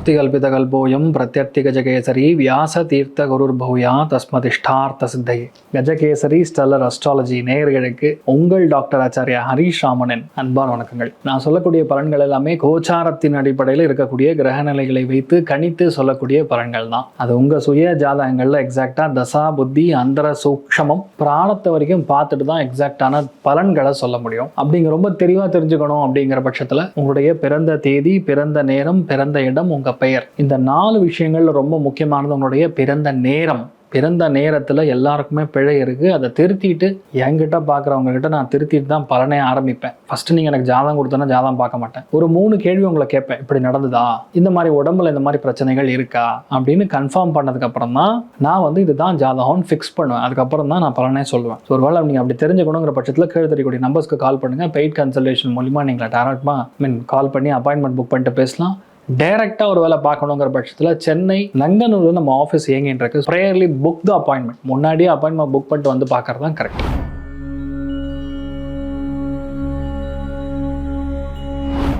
அர்த்திகல்பிதகல்போயம் பிரத்யர்த்தி கஜகேசரி வியாச தீர்த்த குருர் பௌயா தஸ்மதிஷ்டார்த்த சித்தையே கஜகேசரி ஸ்டெல்லர் அஸ்ட்ராலஜி நேயர்களுக்கு உங்கள் டாக்டர் ஆச்சாரியா ஹரீஷ் ராமனின் அன்பான வணக்கங்கள். நான் சொல்லக்கூடிய பலன்கள் எல்லாமே கோச்சாரத்தின் அடிப்படையில் இருக்கக்கூடிய கிரகநிலைகளை வைத்து கணித்து சொல்லக்கூடிய பலன்கள் தான். அது உங்கள் சுய ஜாதகங்களில் எக்ஸாக்டாக தசா புத்தி அந்தர சூக்ஷமம் பிராணத்தை வரைக்கும் பார்த்துட்டு தான் எக்ஸாக்டான பலன்களை சொல்ல முடியும். அப்படிங்க ரொம்ப தெளிவாக தெரிஞ்சுக்கணும் அப்படிங்கிற பட்சத்தில் உங்களுடைய பிறந்த தேதி பிறந்த நேரம் பிறந்த இடம் உங்கள் உங்க பெயர். இந்த நாலு விஷயங்கள் ரொம்ப முக்கியமானது உங்களுடைய பிறந்த நேரம். பிறந்த நேரத்தில் எல்லாருக்குமே பிழை இருக்குது அதை திருத்திட்டு என்கிட்ட பார்க்குறவங்ககிட்ட நான் திருத்திட்டு தான் பலனே ஆரம்பிப்பேன். ஃபஸ்ட்டு நீங்கள் எனக்கு ஜாதகம் கொடுத்தோன்னா ஜாதகம் பார்க்க மாட்டேன். ஒரு மூணு கேள்வி உங்களை கேட்பேன். இப்படி நடந்ததா? இந்த மாதிரி உடம்புல இந்த மாதிரி பிரச்சனைகள் இருக்கா? அப்படின்னு கன்ஃபார்ம் பண்ணதுக்கப்புறம் தான் நான் வந்து இதுதான் ஜாதகம்னு ஃபிக்ஸ் பண்ணுவேன். அதுக்கப்புறம் தான் நான் பலனே சொல்லுவேன். ஸோ ஒருவேளை நீங்கள் அப்படி தெரிஞ்சுக்கணுங்கிற பட்சத்தில் கீழே தெரியக்கூடிய நம்பர்ஸ்க்கு கால் பண்ணுங்கள் பெய்ட் கன்சல்டேஷன் மூலிமா நீங்கள் டேரக்டாக மீன் கால் பண்ணி அப்பாயின்மெண்ட் புக் பண்ணிட்டு பேசலாம். டைரக்டாக ஒரு வேலை பார்க்கணுங்கிற பட்சத்தில் சென்னை நங்கனூரில் நம்ம ஆஃபீஸ் இயங்கிட்டு இருக்கு ப்ரேயர்லி புக் த அப்பாயின்மெண்ட் முன்னாடியே அப்பாயின்மெண்ட் புக் பண்ணிட்டு வந்து பார்க்கறது தான் கரெக்ட்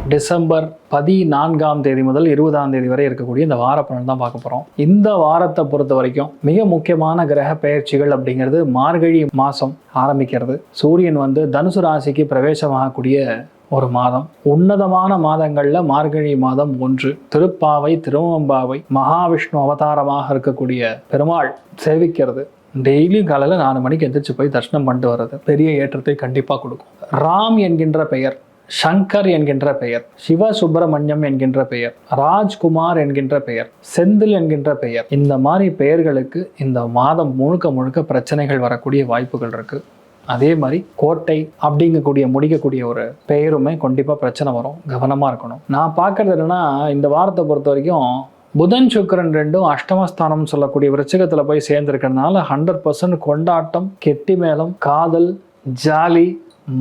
டிசம்பர் பதினான்காம் தேதி முதல் இருபதாம் தேதி வரை இருக்கக்கூடிய இந்த வார பலன் தான் பார்க்க போகிறோம் இந்த வாரத்தை பொறுத்த வரைக்கும் மிக முக்கியமான கிரக பயிற்சிகள் அப்படிங்கிறது மார்கழி மாதம் ஆரம்பிக்கிறது. சூரியன் வந்து தனுசு ராசிக்கு பிரவேசமாகக்கூடிய ஒரு மாதம். உன்னதமான மாதங்களில் மார்கழி மாதம் ஒன்று. திருப்பாவை திருவம்பாவை மகாவிஷ்ணு அவதாரமாக இருக்கக்கூடிய பெருமாள் சேவிக்கிறது. டெய்லியும் காலையில் நாலு மணிக்கு எந்திரிச்சு போய் தர்ஷனம் பண்ணிட்டு வர்றது. பெரிய ஏற்றத்தை கண்டிப்பாக கொடுக்கும். ராம் என்கின்ற பெயர் சங்கர் என்கின்ற பெயர் சிவ சுப்பிரமணியம் என்கின்ற பெயர் ராஜ்குமார் என்கின்ற பெயர் செந்தில் என்கின்ற பெயர். இந்த மாதிரி பெயர்களுக்கு இந்த மாதம் முழுக்க முழுக்க பிரச்சனைகள் வரக்கூடிய வாய்ப்புகள் இருக்குது அதே மாதிரி கோட்டை அப்படிங்கக்கூடிய முடிக்கக்கூடிய ஒரு பெயருமே கண்டிப்பாக பிரச்சனை வரும். கவனமாக இருக்கணும். நான் பார்க்கறது என்னன்னா இந்த வாரத்தை பொறுத்த வரைக்கும் புதன் சுக்கரன் ரெண்டும் அஷ்டமஸ்தானம் சொல்லக்கூடிய விருச்சகத்தில் போய் சேர்ந்துருக்கிறதுனால ஹண்ட்ரட் பர்சன்ட் கொண்டாட்டம் கெட்டி மேளம் காதல் ஜாலி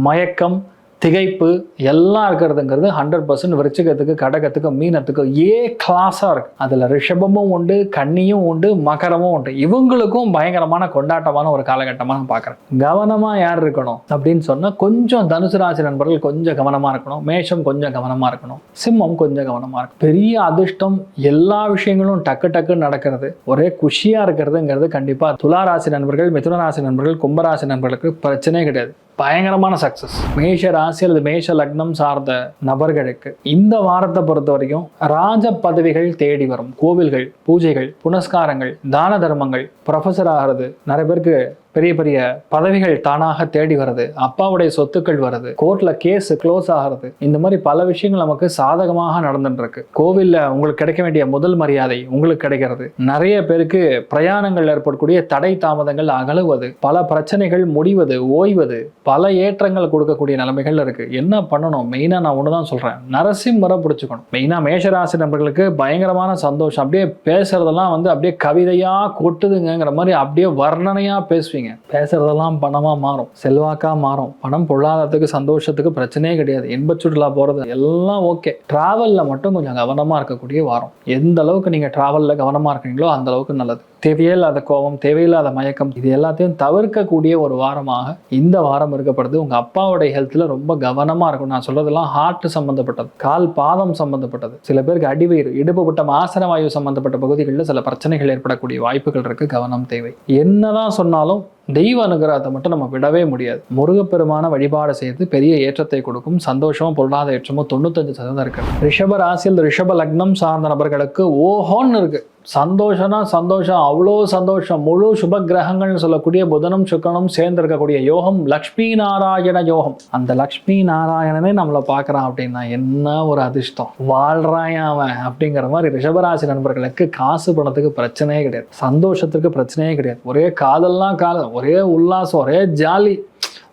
மயக்கம் திகைப்பு எல்லாம் இருக்கிறதுங்கிறது ஹண்ட்ரட் பர்சன்ட் விருச்சிகத்துக்கு கடகத்துக்கு மீனத்துக்கு ஏ கிளாஸாக இருக்குது அதில் ரிஷபமும் உண்டு கன்னியும் உண்டு மகரமும் உண்டு. இவங்களுக்கும் பயங்கரமான கொண்டாட்டமான ஒரு காலகட்டமாக நான் பார்க்குறேன். கவனமாக யார் இருக்கணும் அப்படின்னு சொன்னால் கொஞ்சம் தனுசு ராசி நண்பர்கள் கொஞ்சம் கவனமாக இருக்கணும். மேஷம் கொஞ்சம் கவனமாக இருக்கணும். சிம்மம் கொஞ்சம் கவனமாக இருக்கும் பெரிய அதிர்ஷ்டம் எல்லா விஷயங்களும் டக்கு டக்குன்னு நடக்கிறது. ஒரே குஷியாக இருக்கிறதுங்கிறது கண்டிப்பாக துலா ராசி நண்பர்கள் மிதுன ராசி நண்பர்கள் கும்பராசி நண்பர்களுக்கு பிரச்சனையே கிடையாது. பயங்கரமான சக்ஸஸ் மேஷ ராசி அல்லது மேஷ லக்னம் சார்ந்த நபர்களுக்கு இந்த வாரத்தை பொறுத்த வரைக்கும் ராஜ பதவிகள் தேடி வரும். கோவில்கள் பூஜைகள் புனஸ்காரங்கள் தான தர்மங்கள் ப்ரொஃபஸர் ஆகிறது. நிறைய பேருக்கு பெரிய பெரிய பதவிகள் தானாக தேடி வருது அப்பாவுடைய சொத்துக்கள் வருது கோர்ட்ல கேஸ் க்ளோஸ் ஆகிறது இந்த மாதிரி பல விஷயங்கள் நமக்கு சாதகமாக நடந்துட்டு இருக்கு கோவில்ல உங்களுக்கு கிடைக்க வேண்டிய முதல் மரியாதை உங்களுக்கு கிடைக்கிறது. நிறைய பேருக்கு பிரயாணங்கள் ஏற்படக்கூடிய தடை தாமதங்கள் அகலுவது பல பிரச்சனைகள் முடிவது ஓய்வது பல ஏற்றங்கள் கொடுக்கக்கூடிய நிலைமைகள் இருக்கு. என்ன பண்ணணும்? மெயினா நான் ஒண்ணுதான் சொல்றேன். நரசிம்மரை பிடிச்சுக்கணும். மெயினா மேஷராசி நபர்களுக்கு பயங்கரமான சந்தோஷம். அப்படியே பேசுறதெல்லாம் வந்து அப்படியே கவிதையா கொட்டுதுங்கிற மாதிரி அப்படியே வர்ணனையா பேசுவீங்க. பேசுறதெல்லாம் பணமா மாறும். செல்வாக்கா மாறும். பணம் பொருளாதாரத்துக்கு சந்தோஷத்துக்கு பிரச்சனையே கிடையாது. இன்பச் சுற்றுலா போறது எல்லாம் ஓகே. டிராவல்ல மட்டும் கொஞ்சம் கவனமா இருக்கக்கூடிய வாரம். எந்த அளவுக்கு நீங்க டிராவல்ல கவனமா இருக்கீங்களோ அந்த அளவுக்கு நல்லது. தேவையில்லாத கோபம் தேவையில்லாத மயக்கம் இது எல்லாத்தையும் தவிர்க்கக்கூடிய ஒரு வாரமாக இந்த வாரம் இருக்கப்படுது. உங்கள் அப்பாவுடைய ஹெல்த்தில் ரொம்ப கவனமாக இருக்கும் நான் சொல்கிறதெல்லாம் ஹார்ட் சம்மந்தப்பட்டது கால் பாதம் சம்மந்தப்பட்டது சில பேருக்கு அடிவயிறு இடுப்பு பட்டம் ஆசன வாயு சம்மந்தப்பட்ட பகுதிகளில் சில பிரச்சனைகள் ஏற்படக்கூடிய வாய்ப்புகள் இருக்குது கவனம் தேவை. என்னதான் சொன்னாலும் தெய்வ அனுகிரகத்தை மட்டும் நம்ம விடவே முடியாது. முருகப்பெருமான வழிபாடு செய்து பெரிய ஏற்றத்தை கொடுக்கும் சந்தோஷமும் பொருளாதார ஏற்றமும் தொண்ணூத்தஞ்சு சதவீதம் இருக்கு. ரிஷப ராசியில் ரிஷப லக்னம் சார்ந்த நபர்களுக்கு ஓஹோன்னு இருக்கு. சந்தோஷம்னா சந்தோஷம் அவ்வளோ சந்தோஷம். முழு சுப கிரகங்கள்னு சொல்லக்கூடிய புதனும் சுக்கரனும் சேர்ந்து இருக்கக்கூடிய யோகம் லக்ஷ்மி நாராயண யோகம். அந்த லக்ஷ்மி நாராயணனே நம்மளை பார்க்குறான் அப்படின்னா என்ன ஒரு அதிர்ஷ்டம்? வாழ்றாயன் அவன்? அப்படிங்கிற மாதிரி ரிஷபராசி நண்பர்களுக்கு காசு பணத்துக்கு பிரச்சனையே கிடையாது. சந்தோஷத்துக்கு பிரச்சனையே கிடையாது. ஒரே காதல்லாம் காதல் ஒரே உல்லாசம் ஒரே ஜாலி.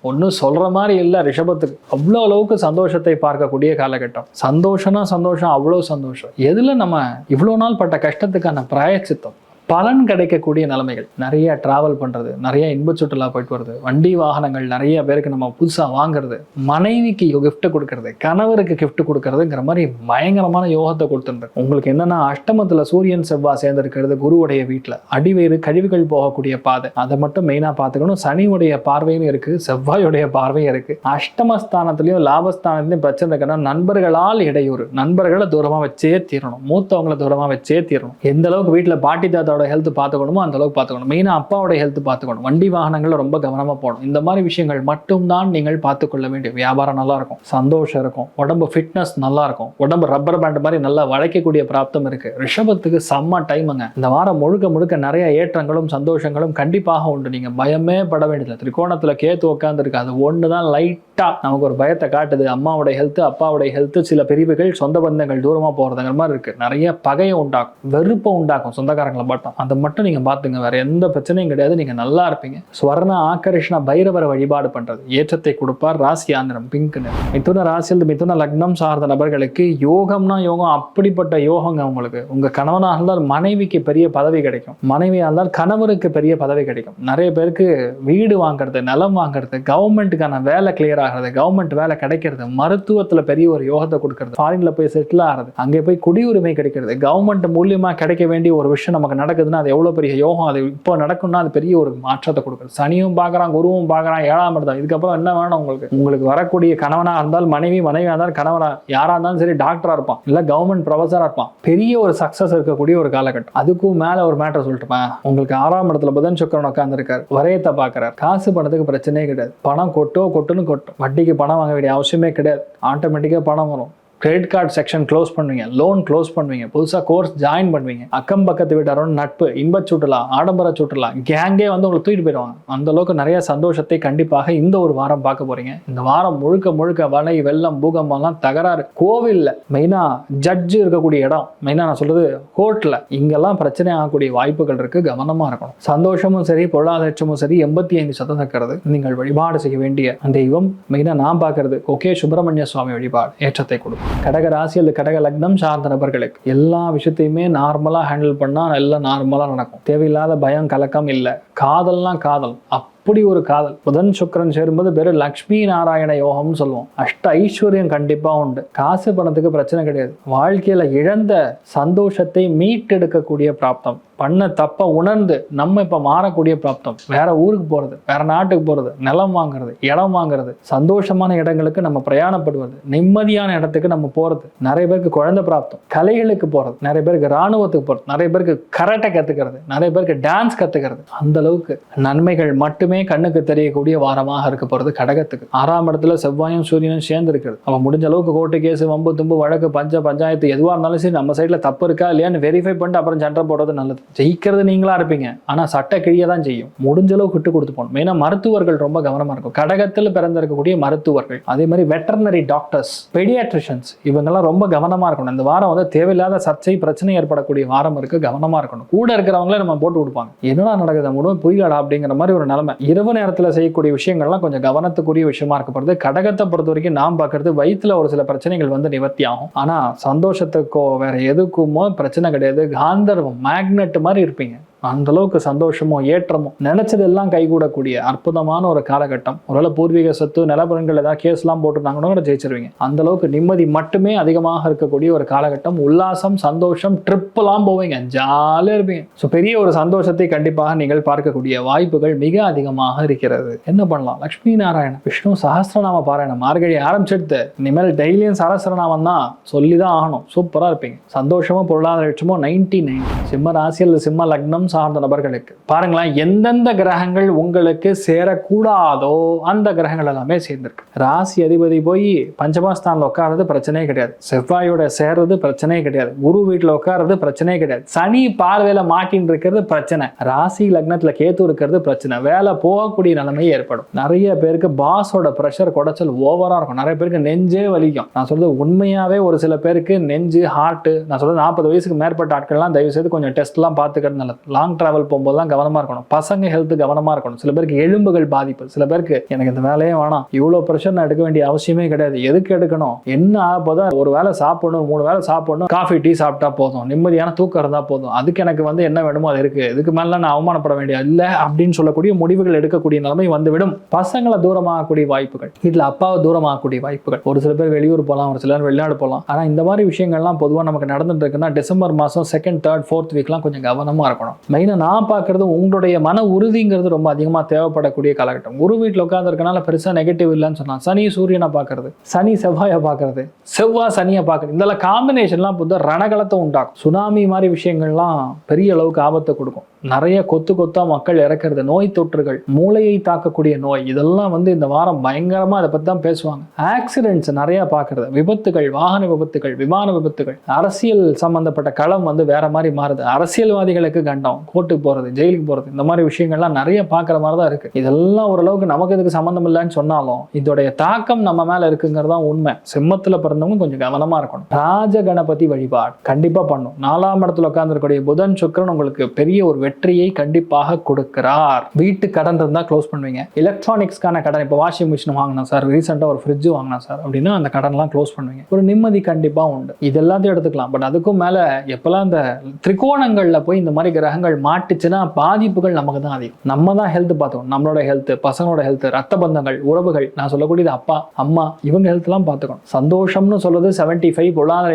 ஒன்றும் சொல்கிற மாதிரி இல்லை ரிஷபத்துக்கு. அவ்வளோ அளவுக்கு சந்தோஷத்தை பார்க்கக்கூடிய காலகட்டம். சந்தோஷம்னா சந்தோஷம் அவ்வளோ சந்தோஷம். எதில் நம்ம இவ்வளோ நாள் பட்ட கஷ்டத்துக்கான பிராயச்சித்தம்? பலன் கிடைக்கக்கூடிய நிலைமைகள். நிறைய டிராவல் பண்ணுறது நிறைய இன்ப சுற்றுலா போயிட்டு வருது வண்டி வாகனங்கள் நிறைய பேருக்கு நம்ம புதுசாக வாங்குறது மனைவிக்கு gift கொடுக்கறது கணவருக்கு கிஃப்ட் கொடுக்கறதுங்கிற மாதிரி பயங்கரமான யோகத்தை கொடுத்துருந்தது உங்களுக்கு என்னன்னா அஷ்டமத்தில் சூரியன் செவ்வாய் சேர்ந்திருக்கிறது குருவுடைய வீட்டில் அடிவேறு கழிவுகள் போகக்கூடிய பாதை. அதை மட்டும் மெயினாக பார்த்துக்கணும். சனியுடைய பார்வையும் இருக்குது செவ்வாயுடைய பார்வையும் இருக்கு. அஷ்டமஸ்தானத்துலேயும் லாபஸ்தானத்திலயும் பிரச்சனை இருக்குன்னா நண்பர்களால் இடையூறு. நண்பர்களை தூரமாக வச்சே தீரணும். மூத்தவங்களை தூரமாக வச்சே தீரணும். எந்த அளவுக்கு வீட்டில் பாட்டி தாத்தா தாத்தாவோட ஹெல்த் பார்த்துக்கணுமோ அந்த அளவுக்கு பார்த்துக்கணும். மெயினாக அப்பாவோட ஹெல்த் பார்த்துக்கணும். வண்டி வாகனங்களை ரொம்ப கவனமாக போகணும். இந்த மாதிரி விஷயங்கள் மட்டும்தான் நீங்கள் பார்த்துக்கொள்ள வேண்டிய வியாபாரம் நல்லா இருக்கும் சந்தோஷம் இருக்கும். உடம்பு ஃபிட்னஸ் நல்லா இருக்கும் உடம்பு ரப்பர் பேண்ட் மாதிரி நல்லா வளைக்கக்கூடிய பிராப்தம் இருக்குது ரிஷபத்துக்கு செம்ம டைமுங்க இந்த வாரம் முழுக்க முழுக்க நிறைய ஏற்றங்களும் சந்தோஷங்களும் கண்டிப்பாக உண்டு. நீங்கள் பயமே பட வேண்டியதில்லை. திரிகோணத்தில் கேத்து உட்காந்துருக்கு அது ஒன்று தான் லைட்டாக நமக்கு ஒரு பயத்தை காட்டுது. அம்மாவோட ஹெல்த்து அப்பாவோடைய ஹெல்த்து சில பிரிவுகள் சொந்த பந்தங்கள் தூரமாக போகிறதுங்கிற மாதிரி இருக்குது நிறைய பகையை உண்டாக்கும். வெறுப்பை உண்டாக்கும் சொந்தக்காரங்களை. அர்த்தம் அதை மட்டும் நீங்க பார்த்துங்க. வேற எந்த பிரச்சனையும் கிடையாது. நீங்க நல்லா இருப்பீங்க. ஸ்வர்ண ஆக்கர்ஷண பைரவரை வழிபாடு பண்ணுறது ஏற்றத்தை கொடுப்பார் ராசி ஆந்திரம் பிங்க் மிதுன ராசியில் மிதுன லக்னம் சார்ந்த நபர்களுக்கு யோகம்னா யோகம். அப்படிப்பட்ட யோகங்க உங்களுக்கு. உங்க கணவனாக இருந்தால் மனைவிக்கு பெரிய பதவி கிடைக்கும். மனைவியாக இருந்தால் கணவருக்கு பெரிய பதவி கிடைக்கும். நிறைய பேருக்கு வீடு வாங்குறது நிலம் வாங்குறது கவர்மெண்ட்டுக்கான வேலை கிளியர் ஆகிறது கவர்மெண்ட் வேலை கிடைக்கிறது மருத்துவத்துல பெரிய ஒரு யோகத்தை கொடுக்கறது. ஃபாரினில் போய் செட்டில் ஆகிறது. அங்கே போய் குடியுரிமை கிடைக்கிறது. கவர்மெண்ட் மூலியமா கிடைக்க வேண்டிய ஒரு விஷயம் நமக்கு நடக்குதுன்னா அது எவ்வளவு பெரிய யோகம்? அது இப்போ நடக்கும்னா அது பெரிய ஒரு மாற்றத்தை கொடுக்குது. சனியும் பார்க்குறான் குருவும் பார்க்குறான் ஏழாம் இடத்தான் இதுக்கப்புறம் என்ன வேணும் உங்களுக்கு? உங்களுக்கு வரக்கூடிய கணவனாக இருந்தால் மனைவி மனைவியாக இருந்தால் கணவனா யாரா இருந்தாலும் சரி டாக்டராக இருப்பான். இல்லை கவர்மெண்ட் ப்ரொஃபஸராக இருப்பான். பெரிய ஒரு சக்சஸ் இருக்கக்கூடிய ஒரு காலகட்டம். அதுக்கும் மேலே ஒரு மேட்டர் சொல்லட்டுமா? உங்களுக்கு ஆறாம் இடத்துல புதன் சுக்கரன் உட்காந்துருக்கார் வரையத்தை பார்க்குறார். காசு பணத்துக்கு பிரச்சனையே கிடையாது. பணம் கொட்டோ கொட்டுன்னு கொட்டும். வட்டிக்கு பணம் வாங்க வேண்டிய அவசியமே கிடையாது. ஆட்டோமேட்டிக்காக பணம் வரும். கிரெடிட் கார்டு செக்ஷன் க்ளோஸ் பண்ணுவீங்க லோன் க்ளோஸ் பண்ணுவீங்க புதுசாக கோர்ஸ் ஜாயின் பண்ணுவீங்க அக்கம் பக்கத்து வீட்டாரோட நட்பு இன்பச் சுற்றுலா ஆடம்பர சுற்றுலா கேங்கே வந்து உங்களை தூக்கிட்டு போயிடுவாங்க. அந்த அளவுக்கு நிறைய சந்தோஷத்தை கண்டிப்பாக இந்த ஒரு வாரம் பார்க்க போறீங்க. இந்த வாரம் முழுக்க முழுக்க வலை வெள்ளம் பூகம்பம்லாம் தகராறு. கோவிலில் மெயினாக ஜட்ஜு இருக்கக்கூடிய இடம் மெயினாக நான் சொல்றது கோர்ட்டில் இங்கெல்லாம் பிரச்சனை ஆகக்கூடிய வாய்ப்புகள் இருக்கு கவனமாக இருக்கணும். சந்தோஷமும் சரி பொருளாதாரமும் சரி எண்பத்தி ஐந்து சதம் இருக்கிறது நீங்கள் வழிபாடு செய்ய வேண்டிய தெய்வம் மெயினாக நான் பார்க்கறது ஓகே சுப்பிரமணிய சுவாமி வழிபாடு ஏற்றத்தை கொடுக்கும். கடக ராசி அல்லது கடக லக்னம் சார்ந்த நபர்களுக்கு எல்லா விஷயத்தையுமே நார்மலாக ஹேண்டில் பண்ணால் எல்லாம் நார்மலாக நடக்கும். தேவையில்லாத பயம் கலக்கம் இல்லை. காதல்னா காதல். அப் அப்படி ஒரு காதல். புதன் சுக்கிரன் சேரும்போது பேர் லக்ஷ்மி நாராயண யோகம்னு சொல்லுவோம். அஷ்ட ஐஸ்வர்யம் கண்டிப்பாக உண்டு. காசு பணத்துக்கு பிரச்சனை கிடையாது. வாழ்க்கையில் இழந்த சந்தோஷத்தை மீட்டெடுக்கக்கூடிய பிராப்தம். பண்ண தப்ப உணர்ந்து நம்ம இப்போ மாறக்கூடிய பிராப்தம். வேற ஊருக்கு போகிறது வேற நாட்டுக்கு போகிறது நிலம் வாங்குறது இடம் வாங்குறது சந்தோஷமான இடங்களுக்கு நம்ம பிரயாணப்படுவது நிம்மதியான இடத்துக்கு நம்ம போகிறது நிறைய பேருக்கு குழந்தை பிராப்தம். கலைகளுக்கு போகிறது நிறைய பேருக்கு ராணுவத்துக்கு போகிறது நிறைய பேருக்கு கராட்டை கற்றுக்கிறது நிறைய பேருக்கு டான்ஸ் கற்றுக்கிறது அந்த அளவுக்கு நன்மைகள் மட்டுமே கண்ணுக்கு தெரியக்கூடிய வாரமாக இருக்க போகிறது கடகத்துக்கு. ஆறாம் இடத்துல செவ்வாயும் சூரியனும் சேர்ந்து இருக்கிறது அவன் முடிஞ்ச அளவுக்கு கோர்ட்டு கேஸ் வம்பு தும்பு வழக்கு பஞ்ச பஞ்சாயத்து எதுவாக இருந்தாலும் சரி நம்ம சைடில் தப்பு இருக்கா இல்லையான்னு வெரிஃபை பண்ணிட்டு அப்புறம் சண்டை போடுறது நல்லது. ஜெயிக்கிறது நீங்களா இருப்பீங்க. ஆனால் சட்ட கிழிய தான் செய்யும். முடிஞ்ச அளவுக்கு விட்டு கொடுத்து போகணும் மெயினாக மருத்துவர்கள் ரொம்ப கவனமாக இருக்கும். கடகத்தில் பிறந்திருக்கக்கூடிய மருத்துவர்கள் அதே மாதிரி வெட்டர்னரி டாக்டர்ஸ் பெடியாட்ரிஷியன்ஸ் இவங்கெல்லாம் ரொம்ப கவனமாக இருக்கணும். இந்த வாரம் வந்து தேவையில்லாத சர்ச்சை பிரச்சனை ஏற்படக்கூடிய வாரம் இருக்கு. கவனமாக இருக்கணும். கூட இருக்கிறவங்களே நம்ம போட்டு கொடுப்பாங்க. என்னடா நடக்குது? முழுவதும் புரியலடா அப்படிங்கிற மாதிரி ஒரு நிலைமை. இரவு நேரத்தில் செய்யக்கூடிய விஷயங்கள்லாம் கொஞ்சம் கவனத்துக்குரிய விஷயமா இருக்கப்படுது. கடகத்தை பொறுத்த வரைக்கும் நாம் பார்க்கறது வயிற்றுல ஒரு சில பிரச்சனைகள் வந்து நிவர்த்தி ஆகும். ஆனால் சந்தோஷத்துக்கோ வேற எதுக்குமோ பிரச்சனை கிடையாது. காந்தர்வம் மேக்னெட் மாதிரி இருப்பீங்க. அந்த அளவுக்கு சந்தோஷமோ ஏற்றமோ நினைச்சதெல்லாம் கைகூடக்கூடிய அற்புதமான ஒரு காலகட்டம். ஒருவேளை பூர்வீக சொத்து நிலபுரங்கள் ஏதாவது கேஸ்லாம் போட்டுருந்தாங்கன்னா கூட ஜெயிச்சிருவீங்க. அந்த அளவுக்கு நிம்மதி மட்டுமே அதிகமாக இருக்கக்கூடிய ஒரு காலகட்டம். உல்லாசம் சந்தோஷம் ட்ரிப்பெல்லாம் போவீங்க. ஜாலியாக இருப்பீங்க. ஸோ பெரிய ஒரு சந்தோஷத்தை கண்டிப்பாக நீங்கள் பார்க்கக்கூடிய வாய்ப்புகள் மிக அதிகமாக இருக்கிறது. என்ன பண்ணலாம்? லக்ஷ்மி நாராயணன் விஷ்ணு சஹஸ்ரநாம பாராயணம் மார்கழி ஆரம்பிச்சிடுது இனிமேல் டெய்லியும் சஹஸ்ரநாமம் தான் சொல்லி தான் ஆகணும். சூப்பராக இருப்பீங்க. சந்தோஷமும் பொருளாதாரமோ நைன்டி நைன் சிம்ம ராசி அல்லது சிம்ம லக்னம் சார்ந்த நபர்களுக்கு. பாருங்களேன் எந்தெந்த கிரகங்கள் உங்களுக்கு சேரக்கூடாதோ அந்த கிரகங்கள் எல்லாமே சேர்ந்திருக்கு. ராசி அதிபதி போய் பஞ்சமஸ்தானில் உட்கார்றது பிரச்சனையே கிடையாது. செவ்வாயோட சேர்றது பிரச்சனையே கிடையாது. குரு வீட்டில் உட்கார்றது பிரச்சனையே கிடையாது. சனி பார்வையில மாட்டின்னு இருக்கிறது பிரச்சனை. ராசி லக்னத்தில் கேத்து இருக்கிறது பிரச்சனை. வேலை போகக்கூடிய நிலைமை ஏற்படும். நிறைய பேருக்கு பாஸோட ப்ரெஷர் குடைச்சல் ஓவரா இருக்கும். நிறைய பேருக்கு நெஞ்சே வலிக்கும். நான் சொல்றது உண்மையாவே ஒரு சில பேருக்கு நெஞ்சு ஹார்ட் நான் சொல்றது நாற்பது வயசுக்கு மேற்பட்ட ஆட்கள்லாம் தயவு செய்து கொஞ்சம் டெஸ்ட்லாம் பார்த்துக்கிறது நல்லது. லாங் டிராவல் போகும்போதெல்லாம் கவனமாக இருக்கணும். பசங்க ஹெல்த் கவனமாக இருக்கணும். சில பேருக்கு எலும்புகள் பாதிப்பு. சில பேருக்கு எனக்கு இந்த வேலையே வேணாம். இவ்வளோ ப்ரெஷர் நான் எடுக்க வேண்டிய அவசியமே கிடையாது. எதுக்கு எடுக்கணும்? என்ன ஆக போதா ஒரு வேளை சாப்பிடணும் மூணு வேளை சாப்பிடணும் காஃபி டீ சாப்பிட்டா போதும். நிம்மதியான தூக்கம் இருந்தால் போதும். அதுக்கு எனக்கு வந்து என்ன வேணுமோ அது இருக்குது இதுக்கு மேலே நான் அவமானப்பட வேண்டிய இல்லை அப்படின்னு சொல்லக்கூடிய முடிவுகள் எடுக்கக்கூடிய நிலைமை வந்துவிடும். பசங்களை தூரமாகக்கூடிய வாய்ப்புகள். வீட்டில் அப்பாவை தூரமாகக்கூடிய வாய்ப்புகள். ஒரு சில பேர் வெளியூர் போகலாம் ஒரு சிலர் வெளிநாடு போகலாம் ஆனால் இந்த மாதிரி விஷயங்கள்லாம் பொதுவாக நமக்கு நடந்துட்டு இருக்குன்னா டிசம்பர் மாதம் செகண்ட் தேர்ட் ஃபோர்த் வீக்லாம் கொஞ்சம் கவனமாக இருக்கணும். மெயினாக நான் பார்க்குறது உங்களுடைய மன உறுதிங்கிறது ரொம்ப அதிகமாக தேவைப்படக்கூடிய காலகட்டம். ஒரு வீட்டில் உட்காந்துருக்கனால பெருசாக நெகட்டிவ் இல்லைன்னு சொன்னால் சனி சூரியனை பார்க்கறது. சனி செவ்வாயை பார்க்குறது. செவ்வாய் சனியை பார்க்குறது. இதெல்லாம் காம்பினேஷன்லாம் புதுதாக ரணகலத்தை உண்டாக்கும். சுனாமி மாதிரி விஷயங்கள்லாம் பெரிய அளவுக்கு ஆபத்தை கொடுக்கும். நிறைய கொத்து கொத்தா மக்கள் இறக்கிறது நோய் தொற்றுகள் மூளையை தாக்கக்கூடிய நோய் இதெல்லாம் வந்து இந்த வாரம் பயங்கரமா அதை பத்தி தான் பேசுவாங்க. ஆக்சிடென்ட்ஸ் நிறைய பார்க்குறது. விபத்துகள் வாகன விபத்துகள் விமான விபத்துகள் அரசியல் சம்பந்தப்பட்ட களம் வந்து வேற மாதிரி மாறுது. அரசியல்வாதிகளுக்கு கண்டம் கோர்ட்டுக்கு போறது ஜெயிலுக்கு போறது இந்த மாதிரி விஷயங்கள்லாம் நிறைய பார்க்குற மாதிரி தான் இருக்கு. இதெல்லாம் ஓரளவுக்கு நமக்கு இதுக்கு சம்மந்தம் இல்லைன்னு சொன்னாலும் இதோடைய தாக்கம் நம்ம மேல இருக்குங்கிறது தான் உண்மை. சிம்மத்துல பிறந்தவங்க கொஞ்சம் கவனமா இருக்கணும். ராஜ கணபதி வழிபாடு கண்டிப்பா பண்ணும். நாலாம் இடத்துல உட்கார்ந்துருக்கக்கூடிய புதன் சுக்கிரன் உங்களுக்கு பெரிய ஒரு வெற்றியை கண்டிப்பாக கொடுக்கிறார். வீட்டு கடன் இருந்தா க்ளோஸ் பண்ணுவீங்க. எலக்ட்ரானிக்ஸ்க்கான கடன் இப்போ வாஷிங் மிஷின் வாங்கினேன் சார் ரீசெண்டாக ஒரு ஃப்ரிட்ஜ் வாங்கினேன் சார் அப்படின்னா அந்த கடன்லாம் க்ளோஸ் பண்ணுவீங்க. ஒரு நிம்மதி கண்டிப்பாக உண்டு. இது எல்லாத்தையும் எடுத்துக்கலாம். பட் அதுக்கும் மேலே எப்போல்லாம் இந்த திரிகோணங்களில் போய் இந்த மாதிரி கிரகங்கள் மாட்டுச்சுன்னா பாதிப்புகள் நமக்கு தான் அதிகம். நம்ம தான் ஹெல்த் பார்த்துக்கணும். நம்மளோட ஹெல்த் பசங்களோட ஹெல்த் ரத்த பந்தங்கள் உறவுகள் நான் சொல்லக்கூடியது அப்பா அம்மா இவங்க ஹெல்த்லாம் பார்த்துக்கணும். சந்தோஷம்னு சொல்றது செவன்டி ஃபைவ் பொருளாதார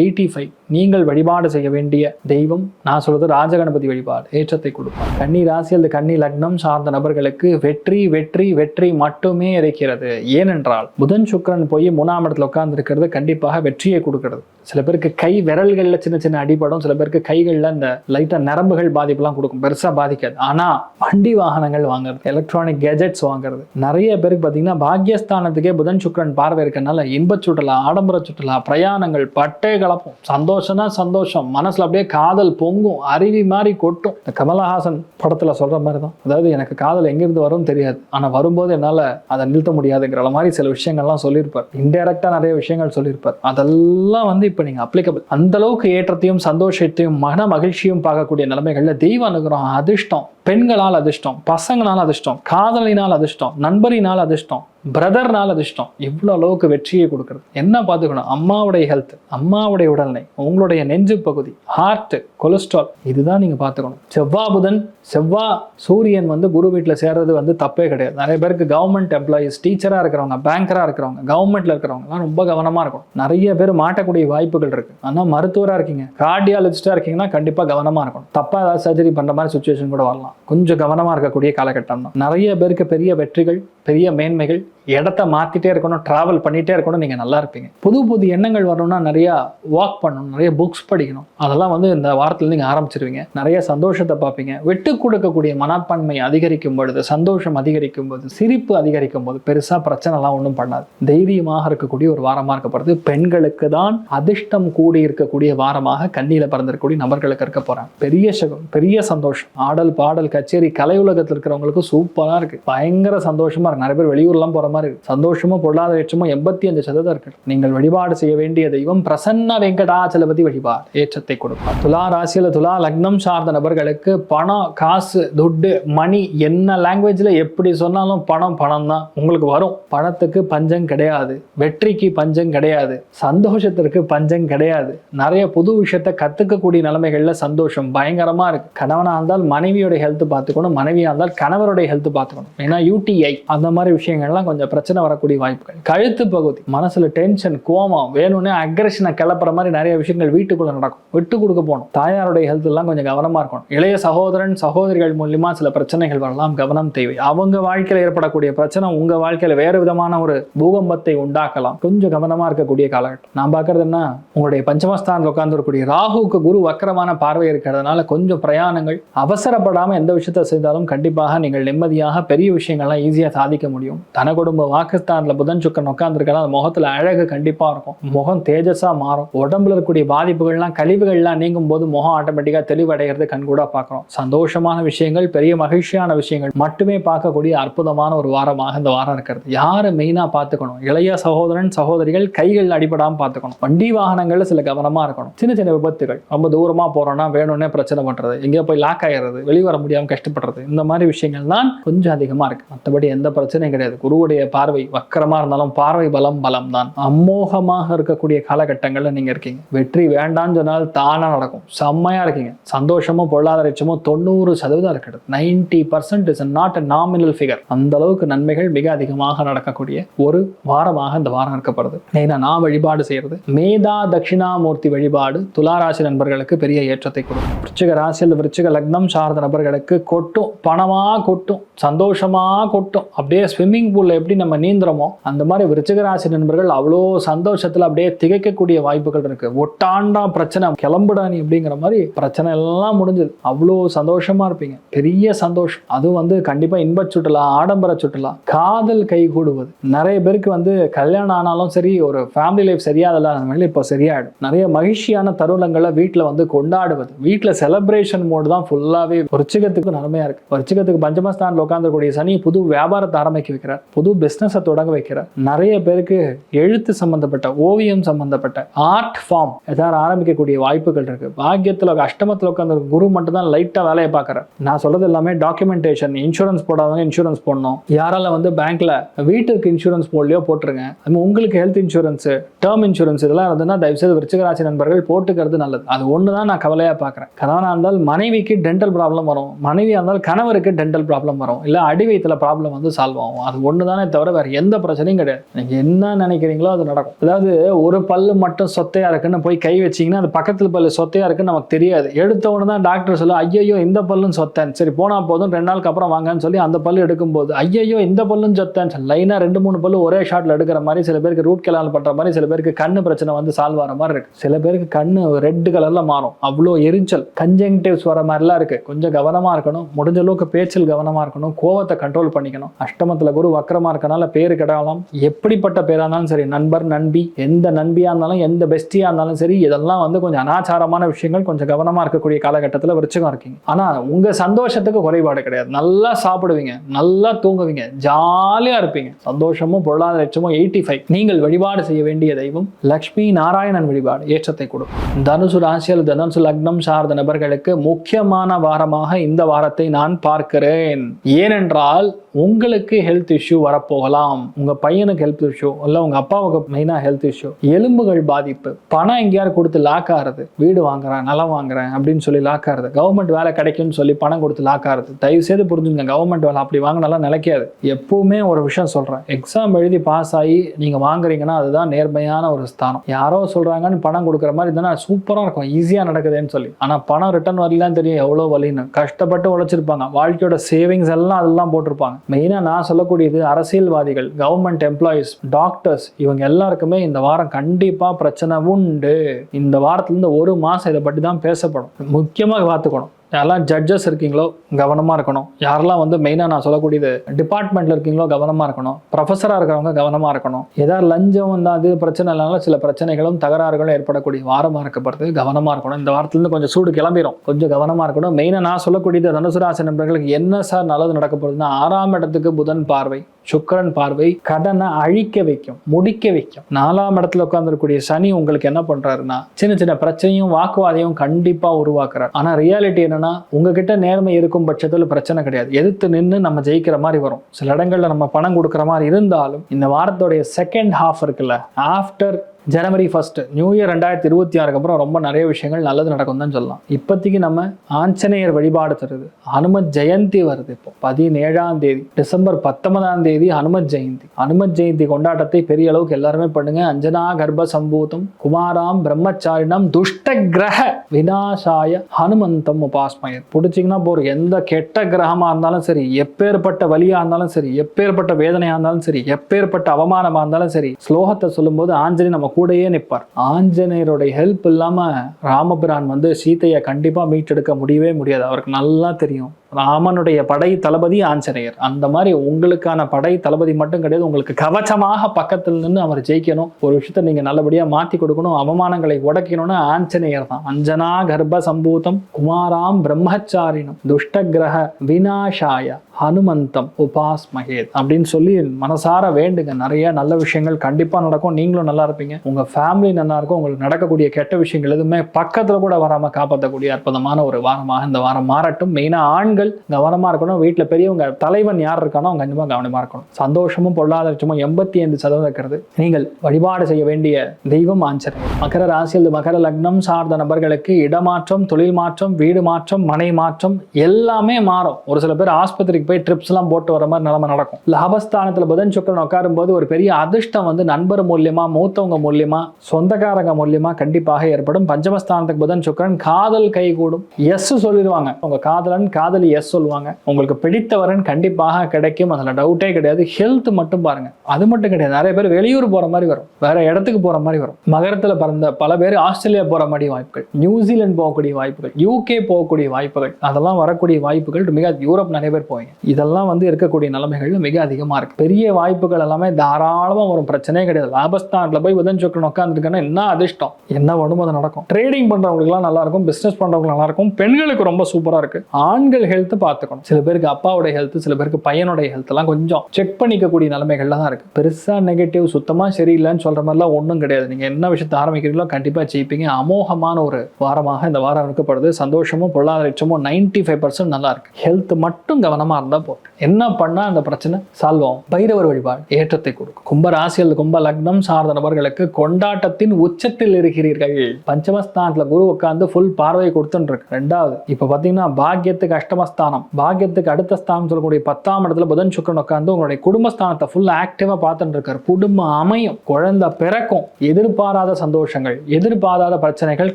எயிட்டி ஃபைவ் நீங்கள் வழிபாடு செய்ய வேண்டிய தெய்வம் நான் சொல்றது ராஜகணபதி வழிபாடு. ஏற்றத்தை கொடுப்பார். கன்னி ராசி அல்லது கன்னி லக்னம் சார்ந்த நபர்களுக்கு வெற்றி வெற்றி வெற்றி மட்டுமே இருக்கிறது. ஏனென்றால் புதன் சுக்கிரன் போய் மூணாம் இடத்துல உட்கார்ந்து இருக்கிறது கண்டிப்பாக வெற்றியை கொடுக்கிறது. சில பேருக்கு கை விரல்கள்ல சின்ன சின்ன அடிபடும் சில பேருக்கு கைகளில் இந்த லைட்டாக நரம்புகள் பாதிப்புலாம் கொடுக்கும். பெருசா பாதிக்காது. ஆனா வண்டி வாகனங்கள் வாங்குறது எலக்ட்ரானிக் கேஜெட்ஸ் வாங்குறது நிறைய பேருக்கு பாத்தீங்கன்னா பாக்கியஸ்தானத்துக்கே புதன் சுக்ரன் பார்வை இருக்கனால இன்ப சுற்றுலா ஆடம்பர சுற்றுலா பிரயாணங்கள் பட்டே கலப்பும். சந்தோஷம்னா சந்தோஷம். மனசுல அப்படியே காதல் பொங்கும். அருவி மாதிரி கொட்டும். இந்த கமலஹாசன் படத்தில் சொல்கிற மாதிரி தான் அதாவது எனக்கு காதல் எங்கிருந்து வரும் தெரியாது. ஆனால் வரும்போது என்னால் அதை நிறுத்த முடியாதுங்கிற மாதிரி சில விஷயங்கள்லாம் சொல்லியிருப்பார். இன்டெரக்டாக நிறைய விஷயங்கள் சொல்லியிருப்பார். அதெல்லாம் வந்து இப்போ நீங்கள் அப்ளிகபிள் அந்த அளவுக்கு ஏற்றத்தையும் சந்தோஷத்தையும் மன மகிழ்ச்சியும் பார்க்கக்கூடிய நிலைமைகளில் தெய்வ அனுகிரகம் அதிர்ஷ்டம். பெண்களால் அதிர்ஷ்டம் பசங்களால் அதிர்ஷ்டம் காதலினால் அதிர்ஷ்டம் நண்பரினால் அதிர்ஷ்டம் பிரதர்னால் அதிர்ஷ்டம். இவ்வளோ அளவுக்கு வெற்றியை கொடுக்குறது. என்ன பார்த்துக்கணும்? அம்மாவுடைய ஹெல்த் அம்மாவுடைய உடல்நிலை உங்களுடைய நெஞ்சு பகுதி ஹார்ட்டு கொலஸ்ட்ரால் இதுதான் நீங்கள் பார்த்துக்கணும். செவ்வா புதன் செவ்வாய் சூரியன் வந்து குரு வீட்டில் சேர்றது வந்து தப்பே கிடையாது. நிறைய பேருக்கு கவர்மெண்ட் எம்ப்ளாயீஸ் டீச்சராக இருக்கிறவங்க பேங்கராக இருக்கிறவங்க கவர்மெண்ட்ல இருக்கிறவங்கலாம் ரொம்ப கவனமாக இருக்கணும். நிறைய பேர் மாட்டக்கூடிய வாய்ப்புகள் இருக்கு. ஆனால் மருத்துவராக இருக்கீங்க. கார்டியாலஜிஸ்டாக இருக்கீங்கன்னா கண்டிப்பாக கவனமாக இருக்கணும். தப்பாக ஏதாவது சர்ஜரி பண்ணுற மாதிரி சுச்சுவேஷன் கூட வரலாம். கொஞ்சம் கவனமாக இருக்கக்கூடிய காலகட்டம் தான். நிறைய பேருக்கு பெரிய வெற்றிகள் பெரிய மேன்மைகள் இடத்த மாற்றிட்டே இருக்கணும் ட்ராவல் பண்ணிகிட்டே இருக்கணும் நீங்கள் நல்லா இருப்பீங்க. புது புது எண்ணங்கள் வரணும்னா நிறையா வாக் பண்ணணும் நிறைய புக்ஸ் படிக்கணும். அதெல்லாம் வந்து இந்த வாரத்தில் நீங்கள் ஆரம்பிச்சிருவீங்க. நிறைய சந்தோஷத்தை பார்ப்பீங்க. விட்டு கொடுக்கக்கூடிய மனப்பான்மை அதிகரிக்கும் பொழுது சந்தோஷம் அதிகரிக்கும் போது சிரிப்பு அதிகரிக்கும் போது பெருசாக பிரச்சனைலாம் ஒன்றும் பண்ணாது. தைரியமாக இருக்கக்கூடிய ஒரு வாரமாக இருக்கப்படுது பெண்களுக்கு தான் அதிர்ஷ்டம் கூடி இருக்கக்கூடிய வாரமாக கண்ணியில் பிறந்திருக்கக்கூடிய நபர்களுக்கு இருக்க போகிறேன் பெரிய சகம் பெரிய சந்தோஷம். ஆடல் பாடல் கச்சேரி கலை உலகத்தில் இருக்கிறவங்களுக்கு சூப்பராக இருக்குது பயங்கர சந்தோஷமாக இருக்குது நிறைய பேர் வெளியூர்லாம் போகிற மாதிரி இருக்கு சந்தோஷமும் பொருளாதார ஏற்றமும் எண்பத்தி அஞ்சு சதவீதம் இருக்கு நீங்கள் வழிபாடு செய்ய வேண்டிய தெய்வம் பிரசன்ன வெங்கடாச்சலபதி வழிபாடு ஏற்றத்தை கொடுப்பார். துலா ராசியில துலா லக்னம் சார்ந்த நபர்களுக்கு பணம் காசு துட்டு மணி என்ன லாங்குவேஜ்ல எப்படி சொன்னாலும் பணம் பணம் தான். உங்களுக்கு வரும். பணத்துக்கு பஞ்சம் கிடையாது. வெற்றிக்கு பஞ்சம் கிடையாது. சந்தோஷத்திற்கு பஞ்சம் கிடையாது. நிறைய புது விஷயத்த கத்துக்கக்கூடிய நிலைமைகள்ல சந்தோஷம் பயங்கரமா இருக்கு. கணவனா இருந்தால் மனைவியோட ஹெல்த் பார்த்துக்கணும். மனைவியா இருந்தால் கணவருடைய ஹெல்த் பார்த்துக்கணும். ஏன்னா யூடிஐ அந்த மாதிரி விஷயங்கள்லாம் கொஞ்சம் பிரச்சனை வரக்கூடிய வாய்ப்புகள். கழுத்து பகுதி மனசுல டென்ஷன் கோமம் வேணும்னே அக்ரஷனை கிளப்புற மாதிரி நிறைய விஷயங்கள் வீட்டுக்குள்ள நடக்கும். விட்டு கொடுக்க போகணும். தாயாருடைய ஹெல்த் எல்லாம் கொஞ்சம் கவனமா இருக்கணும். இளைய சகோதரன் சகோதரிகள் மூலியமா சில பிரச்சனைகள் வரலாம். கவனம் தேவை. அவங்க வாழ்க்கையில ஏற்படக்கூடிய பிரச்சனை உங்க வாழ்க்கையில வேற விதமான ஒரு பூகம்பத்தை உண்டாக்கலாம். கொஞ்சம் கவனமா இருக்கக்கூடிய காலகட்டம். நான் பார்க்கறது என்ன? உங்களுடைய பஞ்சமஸ்தானத்தில் உட்கார்ந்து இருக்கக்கூடிய ராகுவுக்கு குரு வக்கரமான பார்வை இருக்கிறதுனால கொஞ்சம் பிரயாணங்கள் அவசரப்படாம எந்த விஷயத்த செய்தாலும் கண்டிப்பாக நீங்கள் நிம்மதியாக பெரிய விஷயங்கள்லாம் ஈஸியாக சாதிக்க முடியும். தன குடும்ப வாக்குஸ்தான்ல புதன் சுக்கரன் உட்காந்துருக்கா அந்த முகத்துல அழகு கண்டிப்பா இருக்கும். முகம் தேஜஸா மாறும். உடம்புல இருக்கக்கூடிய பாதிப்புகள்லாம் கழிவுகள்லாம் நீங்கும் போது முகம் ஆட்டோமேட்டிக்கா தெளிவடைகிறது கண்கூடா பார்க்குறோம். சந்தோஷமான விஷயங்கள் பெரிய மகிழ்ச்சியான விஷயங்கள் மட்டுமே பார்க்கக்கூடிய அற்புதமான ஒரு வாரமாக இந்த வாரம் இருக்கிறது. யாரை மெயினா பார்த்துக்கணும்? இளைய சகோதரன் சகோதரிகள் கைகள் அடிபடாம பார்த்துக்கணும். வண்டி வாகனங்கள்ல சில கவனமா இருக்கணும். சின்ன சின்ன விபத்துகள். ரொம்ப தூரமா போறோம்னா வேணும்னே பிரச்சனை பண்றது. எங்கேயோ போய் லாக் ஆயிடுறது. வெளியே வர முடியாம கஷ்டப்படுறது. இந்த மாதிரி விஷயங்கள் தான் கொஞ்சம் அதிகமா இருக்கு. மற்றபடி எந்த பிரச்சனையும் கிடையாது. குருவுடைய பார்வை வக்கரமாக இருந்தாலும் பார்வை பலம் பலம் தான். அமோகமாக இருக்கக்கூடிய காலகட்டங்களில் நீங்க இருக்கீங்க. வெற்றி வேண்டாம்னு சொன்னால் தானாக நடக்கும். செம்மையா இருக்கீங்க. சந்தோஷமும் பொருளாதாரச்சமும் தொண்ணூறு சதவீதம் இருக்கிறது ninety percent is not a nominal figure அந்த அளவுக்கு நன்மைகள் மிக அதிகமாக நடக்கக்கூடிய ஒரு வாரமாக இந்த வாரம் இருக்கப்படுது. ஏன்னா நான் வழிபாடு செய்யறது மேதா தட்சிணாமூர்த்தி வழிபாடு துளாராசி நண்பர்களுக்கு பெரிய ஏற்றத்தை கொடுக்கும். விருச்சிக ராசியில் விருச்சிக லக்னம் சார்ந்த நபர்களுக்கு கொட்டும் பணமாக கொட்டும் சந்தோஷமா கொட்டும். அப்படியே ஸ்விம்மிங் பூலில் எப்படி நம்ம நீந்துறோமோ அந்த மாதிரி விருச்சிக ராசி நண்பர்கள் அவ்வளோ சந்தோஷத்தில் அப்படியே திகைக்கக்கூடிய வாய்ப்புகள் இருக்கு. ஒட்டாண்டா பிரச்சனை கிளம்புடா நீ அப்படிங்கிற மாதிரி பிரச்சனை எல்லாம் முடிஞ்சது. அவ்வளோ சந்தோஷமா இருப்பீங்க. பெரிய சந்தோஷம். அதுவும் வந்து கண்டிப்பா இன்ப சுற்றுலா ஆடம்பர சுற்றுலா காதல் கை கூடுவது. நிறைய பேருக்கு வந்து கல்யாணம் ஆனாலும் சரி ஒரு ஃபேமிலி லைஃப் சரியாதல்ல அந்த மாதிரி இப்போ சரியாயிடும். நிறைய மகிழ்ச்சியான தருணங்களை வீட்டில் வந்து கொண்டாடுவது. வீட்டில் செலப்ரேஷன் மோடு தான் ஃபுல்லாகவே விருச்சிகத்துக்கு நன்மையாக இருக்கு. விருச்சிகத்துக்கு பஞ்சமஸ்தானில் உட்காந்துக்கூடிய சனி புது வியாபாரத்தை ஆரம்பிக்க வைக்கிறார். புது பிஸ்னஸை தொடங்க வைக்கிற. நிறைய பேருக்கு எழுத்து சம்பந்தப்பட்ட ஓவியம் சம்பந்தப்பட்ட ஆர்ட் ஃபார்ம் ஏதாவது ஆரம்பிக்கக்கூடிய வாய்ப்புகள் இருக்கு. பாக்கியத்தில் அஷ்டமத்தில் உட்காந்து குரு மட்டும் தான் லைட்டாக வேலையை பார்க்குறேன் நான் சொல்றது எல்லாமே டாக்குமெண்டேஷன் இன்சூரன்ஸ் போடாதவங்க இன்சூரன்ஸ் போடணும். யாரால வந்து பேங்க்ல வீட்டுக்கு இன்சூரன்ஸ் போடலையோ போட்டுருங்க. அது உங்களுக்கு ஹெல்த் இன்சூரன்ஸ் டேர்ம் இன்சூரன்ஸ் இதெல்லாம் இருந்ததுன்னா தயவுசெய்து விருச்சிகராசி நண்பர்கள் போட்டுக்கிறது நல்லது. அது ஒன்று தான் நான் கவலையாக பார்க்குறேன். கணவனாக இருந்தால் மனைவிக்கு டென்டல் ப்ராப்ளம் வரும். மனைவியாக இருந்தால் கணவருக்கு டென்டல் ப்ராப்ளம் வரும். இல்லை அடி ப்ராப்ளம் வந்து சால்வ் ஆகும். அது ஒன்று தானே தவிர வேறு எந்த பிரச்சனையும் கிடையாது. நீங்கள் என்ன நினைக்கிறீங்களோ அது நடக்கும். அதாவது ஒரு பல்லு மட்டும் சொத்தையாக இருக்குன்னு போய் கை வச்சீங்கன்னா அது பக்கத்தில் பல்லு சொத்தையாக இருக்குன்னு நமக்கு தெரியாது. எடுத்த உடனே தான் டாக்டர் சொல்ல ஐயோ இந்த பல்லும் சொத்தேன். சரி போனா போதும் ரெண்டு நாளுக்கு அப்புறம் வாங்கன்னு சொல்லி அந்த பல்லு எடுக்கும்போது ஐயோ இந்த பல்லும் சொத்தேன். லைனாக ரெண்டு மூணு பல்லு ஒரே ஷாட்ல எடுக்கிற மாதிரி சில பேருக்கு ரூட் கலால் பண்ற மாதிரி சில பேருக்கு கண்ணு பிரச்சனை வந்து சால்வ் ஆகிற மாதிரி இருக்கு. சில பேருக்கு கண்ணு ரெட் கலர்ல மாறும். அவ்வளோ எரிச்சல். கன்ஜங்டிவ்ஸ் வர மாதிரிலாம் இருக்கு. கொஞ்சம் கவனமா இருக்கணும். முடிஞ்ச அளவுக்கு பேச்சில் கவனமா இருக்கணும். கோவத்தை கண்ட்ரோல் பண்ணிக்கணும். அஷ்டமத்தில் குரு வக்கரமா இருக்கனால பேர் கிடலாம் எப்படிப்பட்ட பேராக இருந்தாலும் சரி நண்பர் நண்பி எந்த நண்பியாக இருந்தாலும் எந்த பெஸ்டியாக இருந்தாலும் சரி இதெல்லாம் வந்து கொஞ்சம் அனாச்சாரமான விஷயங்கள் கொஞ்சம் கவனமாக இருக்கக்கூடிய காலகட்டத்தில் விருச்சகம் இருக்கீங்க. ஆனால் உங்கள் சந்தோஷத்துக்கு குறைபாடு கிடையாது. நல்லா சாப்பிடுவீங்க நல்லா தூங்குவீங்க ஜாலியாக இருப்பீங்க. சந்தோஷமும் பொருளாதார லட்சமும் எயிட்டி ஃபைவ் நீங்கள் வழிபாடு செய்ய வேண்டிய தெய்வம் லக்ஷ்மி நாராயணன் வழிபாடு ஏற்றத்தை கொடுக்கும் தனுசு ராசியில் தனுசு லக்னம் சார்ந்த நபர்களுக்கு முக்கியமான வாரமாக இந்த வாரத்தை நான் பார்க்கிறேன். ஏனென்றால் உங்களுக்கு ஹெல்த் இஷ்யூ வரப்போகலாம். உங்க பையனுக்கு ஹெல்த் இஷ்யூ இல்லை உங்க அப்பாவுக்கு மெயினாக ஹெல்த் இஷ்யூ எலும்புகள் பாதிப்பு. பணம் எங்கேயாவது கொடுத்து லாக் ஆகிறது வீடு வாங்குறேன் நிலம் வாங்குறேன் அப்படின்னு சொல்லி லாக் ஆகிறது கவர்மெண்ட் வேலை கிடைக்கும்னு சொல்லி பணம் கொடுத்து லாக் ஆகிறது தயவு செய்து புரிஞ்சுங்க கவர்மெண்ட் வேலை அப்படி வாங்கினாலாம் நிலைக்காது. எப்பவுமே ஒரு விஷயம் சொல்றேன். எக்ஸாம் எழுதி பாஸ் ஆகி நீங்க வாங்குறீங்கன்னா அதுதான் நேர்மையான ஒரு ஸ்தானம். யாரோ சொல்றாங்கன்னு பணம் கொடுக்குற மாதிரி இருந்தா சூப்பரா இருக்கும் ஈஸியா நடக்குதுன்னு சொல்லி. ஆனா பணம் ரிட்டர்ன் வரலான்னு தெரியும் எவ்வளவு வலின்னு. கஷ்டப்பட்டு உழைச்சிருப்பாங்க. வாழ்க்கையோட சேவிங்ஸ் எல்லாம் அதெல்லாம் போட்டிருப்பாங்க. மெயினாக நான் சொல்லக்கூடியது அரசியல்வாதிகள் கவர்மெண்ட் எம்ப்ளாயீஸ் டாக்டர்ஸ் இவங்க எல்லாருக்குமே இந்த வாரம் கண்டிப்பாக பிரச்சனை உண்டு. இந்த வாரத்துலேருந்து ஒரு மாதம் இதை பற்றி தான் பேசப்படும். முக்கியமாக பார்த்துக்கணும். யாரெல்லாம் ஜட்ஜஸ் இருக்கீங்களோ கவனமாக இருக்கணும். யாரெல்லாம் வந்து மெயினாக நான் சொல்லக்கூடியது டிபார்ட்மெண்ட்டில் இருக்கீங்களோ கவனமாக இருக்கணும். ப்ரொஃபஸராக இருக்கிறவங்க கவனமாக இருக்கணும். ஏதாவது லஞ்சம் வந்து அது பிரச்சனை இல்லைனாலும் சில பிரச்சனைகளும் தகராறுகளும் ஏற்படக்கூடிய வாரமாக இருக்கப்படுறது கவனமாக இருக்கணும். இந்த வாரத்துலேருந்து கொஞ்சம் சூடு கிளம்பிடும் கொஞ்சம் கவனமாக இருக்கணும். மெயினாக நான் சொல்லக்கூடியது தனுசு ராசி நண்பர்களுக்கு என்ன சார் நல்லது நடக்க போகுதுன்னா ஆறாம் இடத்துக்கு புதன் பார்வை. சுக்கரன் பார்வை கடனை அழிக்க வைக்கும் முடிக்க வைக்கும். நாலாம் இடத்துல உட்காந்துருக்கூடிய சனி உங்களுக்கு என்ன பண்றாருன்னா சின்ன சின்ன பிரச்சனையும் வாக்குவாதையும் கண்டிப்பா உருவாக்குறாரு. ஆனா ரியாலிட்டி என்னன்னா உங்ககிட்ட நேர்மை இருக்கும் பட்சத்தில் பிரச்சனை கிடையாது. எதிர்த்து நின்று நம்ம ஜெயிக்கிற மாதிரி வரும். சில இடங்கள்ல நம்ம பணம் கொடுக்குற மாதிரி இருந்தாலும் இந்த வாரத்தோடைய செகண்ட் ஹாஃப் இருக்குல்ல after January first new year ரெண்டாயிரத்தி இருபத்தி ஆறுக்கு அப்புறம் ரொம்ப நிறைய விஷயங்கள் நல்லது நடக்கும் தான் சொல்லலாம். இப்போதைக்கு நம்ம ஆஞ்சநேயர் வழிபாடு தருது. ஹனுமத் ஜெயந்தி வருது இப்போ. பதினேழாம் தேதி டிசம்பர் பத்தொன்பதாம் தேதி ஹனுமத் ஜெயந்தி. ஹனும ஜெயந்தி கொண்டாட்டத்தை பெரிய அளவுக்கு எல்லாருமே பண்ணுங்க. அஞ்சனா கர்ப்ப சம்பூதம் குமாராம் பிரம்மச்சாரினம் துஷ்ட கிரக விநாசாய ஹனுமந்தம் உபாஸ்மயர். பிடிச்சிங்கன்னா போகிற எந்த கெட்ட கிரகமாக இருந்தாலும் சரி எப்பேற்பட்ட வழியாக இருந்தாலும் சரி எப்பேற்பட்ட வேதனையாக இருந்தாலும் சரி எப்பேற்பட்ட அவமானமாக இருந்தாலும் சரி ஸ்லோகத்தை சொல்லும்போது ஆஞ்சநேயர் நம்ம கூடயே நிற்பார். ஆஞ்சநேயருடைய ஹெல்ப் இல்லாமல் ராமபிரான் வந்து சீதையை கண்டிப்பாக மீட்டெடுக்க முடியவே முடியாது. அவருக்கு நல்லா தெரியும். ராமனுடைய படை தளபதி ஆஞ்சநேயர். அந்த மாதிரி உங்களுக்கான படை தளபதி மட்டும் கிடையாது உங்களுக்கு கவச்சமாக பக்கத்தில் நின்று அவர் ஜெயிக்கணும். ஒரு விஷயத்த நீங்க நல்லபடியா மாத்தி கொடுக்கணும் அவமானங்களை உடைக்கணும்னு ஆஞ்சநேயர் தான். அஞ்சனா கர்ப்ப சம்பூதம் குமாராம் பிரம்மச்சாரினம் துஷ்ட கிரக விநாசாய ஹனுமந்தம் உபாஸ் மகேத் அப்படின்னு சொல்லி மனசார வேண்டுங்க. நிறைய நல்ல விஷயங்கள் கண்டிப்பா நடக்கும். நீங்களும் நல்லா இருப்பீங்க. உங்க ஃபேமிலி நல்லா இருக்கும். உங்களுக்கு நடக்கக்கூடிய கெட்ட விஷயங்கள் எதுவுமே பக்கத்துல கூட வராம காப்பாற்றக்கூடிய அற்புதமான ஒரு வாரமாக இந்த வாரம் மாறட்டும். மெயினா ஆண்கள் பெண்கள் கவனமாக இருக்கணும். வீட்டில் பெரியவங்க தலைவன் யார் இருக்கானோ அவங்க கண்டிப்பாக கவனமாக இருக்கணும். சந்தோஷமும் பொருளாதாரமும் எண்பத்தி ஐந்து சதவீதம் இருக்கிறது. நீங்கள் வழிபாடு செய்ய வேண்டிய தெய்வம் ஆஞ்சநேயர். மகர ராசியில் மகர லக்னம் சார்ந்த நபர்களுக்கு இடமாற்றம் தொழில் மாற்றம் வீடு மாற்றம் மனை மாற்றம் எல்லாமே மாறும். ஒரு சில பேர் ஆஸ்பத்திரிக்கு போய் ட்ரிப்ஸ் எல்லாம் போட்டு வர மாதிரி நிலைமை நடக்கும். லாபஸ்தானத்தில் புதன் சுக்கரன் உட்காரும் போது ஒரு பெரிய அதிர்ஷ்டம் வந்து நண்பர் மூலியமா மூத்தவங்க மூலியமா சொந்தக்காரங்க மூலியமா கண்டிப்பாக ஏற்படும். பஞ்சமஸ்தானத்துக்கு புதன் சுக்கரன் காதல் கைகூடும். எஸ் சொல்லிடுவாங்க. உங்க காதலன் காதலி எஸ் சொல்லுவாங்க. உங்களுக்கு பிடித்தவரன் கண்டிப்பாக கிடைக்கும். அதில் டவுட்டே கிடையாது. ஹெல்த் மட்டும் பாருங்க. அது மட்டும் கிடையாது. நிறைய பேர் வெளியூர் போற மாதிரி வரும். வேற இடத்துக்கு போற மாதிரி வரும். மகரத்துல பிறந்த பல பேர் ஆஸ்திரேலியா போற மாதிரி வாய்ப்புகள். நியூசிலாந்து போகக்கூடிய வாய்ப்புகள். யூகே போகக்கூடிய வாய்ப்புகள். அதெல்லாம் வரக்கூடிய வாய்ப்புகள் மிக யூரோப் நிறைய பேர் போவீங்க. இதெல்லாம் வந்து இருக்கக்கூடிய நிலைமைகள் மிக அதிகமா இருக்கு. பெரிய வாய்ப்புகள் எல்லாமே தாராளமா வரும். பிரச்சனையே கிடையாது. லாபஸ்தானில் போய் உதன் சொக்கன் உட்காந்துருக்கேன்னா என்ன அதிர்ஷ்டம்? என்ன வேணுமோ அது நடக்கும்? ட்ரேடிங் பண்ணுறவங்களுக்குலாம் நல்லா இருக்கும். பிசினஸ் பண்றவங்களுக்கு நல்லா இருக்கும். பெண்களுக்கு ரொம்ப சூப்பரா இருக்கு. ஆண்கள் ஹெல்த் பார்த்துக்கணும். சில பேருக்கு அப்பாவோட ஹெல்த் சில பேருக்கு பையனுடைய ஹெல்த்லாம் கொஞ்சம் செக் பண்ணிக்கக்கூடிய நிலைமைகள்ல தான் இருக்கு. பெருசா நெகட்டிவ் சுத்தமா சரியில்லைன்னு சொல்ற மாதிரிலாம் ஒன்றும் கிடையாது. நீங்க என்ன விஷயத்தை ஆரம்பிக்கிறீங்களோ கண்டிப்பா ஜெயிப்பீங்க. அமோகமான ஒரு வாரமாக இந்த வாரம் இருக்கப்படுது சந்தோஷமும் பொருளாதார பொருளாதாரமும் நைன்டி ஃபைவ் பர்சன்ட் நல்லா இருக்கு. ஹெல்த் மட்டும் கவனமா இருந்தா போதும். என்ன பண்ணா அந்த பிரச்சனை? சால்வ் ஆகும் பைரவர் வழிபாடு ஏற்றத்தை கொடுக்கும். கும்ப ராசியில் கும்ப லக்னம் சார்ந்த நபர்களுக்கு கொண்டாட்டத்தின் உச்சத்தில் இருக்கிறீர்கள். பஞ்சமஸ்தானத்துல குரு உட்காந்து ஃபுல் பார்வை கொடுத்துட்டு இருக்கு ரெண்டாவது இப்ப பாத்தீங்கன்னா பாக்கியத்துக்கு அஷ்டம ஸ்தானம் பாக்கியத்துக்கு அடுத்த ஸ்தானம் சொல்லக்கூடிய பத்தாம் இடத்துல புதன் சுக்கரன் உட்கார்ந்து உங்களுடைய குடும்பஸ்தானத்தை ஃபுல் ஆக்டிவா பார்த்துட்டு இருக்காரு குடும்பம் அமையும் குழந்தை பிறக்கும். எதிர்பாராத சந்தோஷங்கள் எதிர்பாராத பிரச்சனைகள்